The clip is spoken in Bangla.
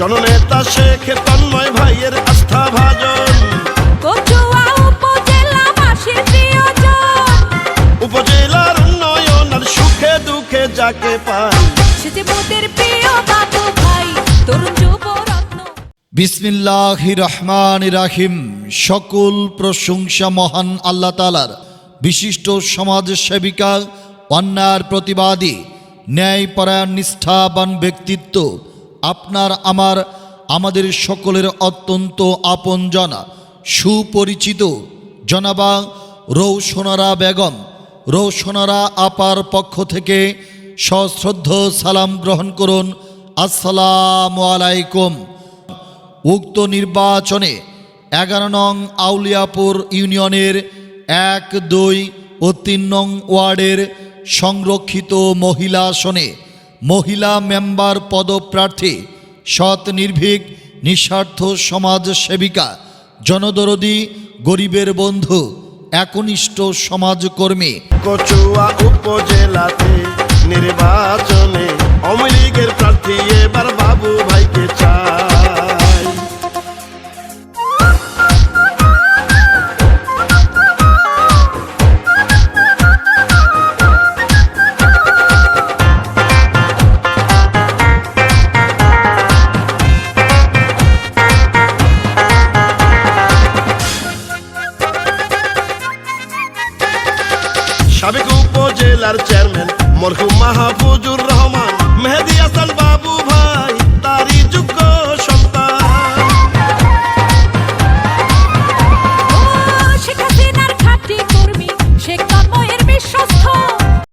জননেতা শেখ তন্ময় ভাইয়ের আস্থা ভাজন উপজেলা উপজেলার উন্নয়ন আর সুখে দুঃখে যাকে রত্ন বিসমিল্লাহ রহমান রাহিম। সকল প্রশংসা মহান আল্লাহ তালার বিশিষ্ট সমাজ সেবিকা অন্যার প্রতিবাদী ন্যায়পরায়ণ নিষ্ঠাবান ব্যক্তিত্ব আপনার, আমার, আমাদের সকলের অত্যন্ত আপনজনা, সুপরিচিত জনাবা রৌসোনারা বেগম রৌসোনারা আপার পক্ষ থেকে সশ্রদ্ধ সালাম গ্রহণ করুন। আসসালাম আলাইকুম। উক্ত নির্বাচনে এগারো নং আউলিয়াপুর ইউনিয়নের এক, দুই ও তিন নং ওয়ার্ডের সংরক্ষিত মহিলা আসনে মহিলা মেম্বার পদপ্রার্থী, সৎ, নির্ভীক, নিঃস্বার্থ সমাজ সেবিকা, জনদরদি, গরিবের বন্ধু, একনিষ্ঠ সমাজকর্মী। কচুয়া উপজেলাতে নির্বাচনে আওয়ামী প্রার্থী সাবেক উপজেলার চেয়ারম্যান মরহুম মাহফুজুর রহমান মেহেদি হাসান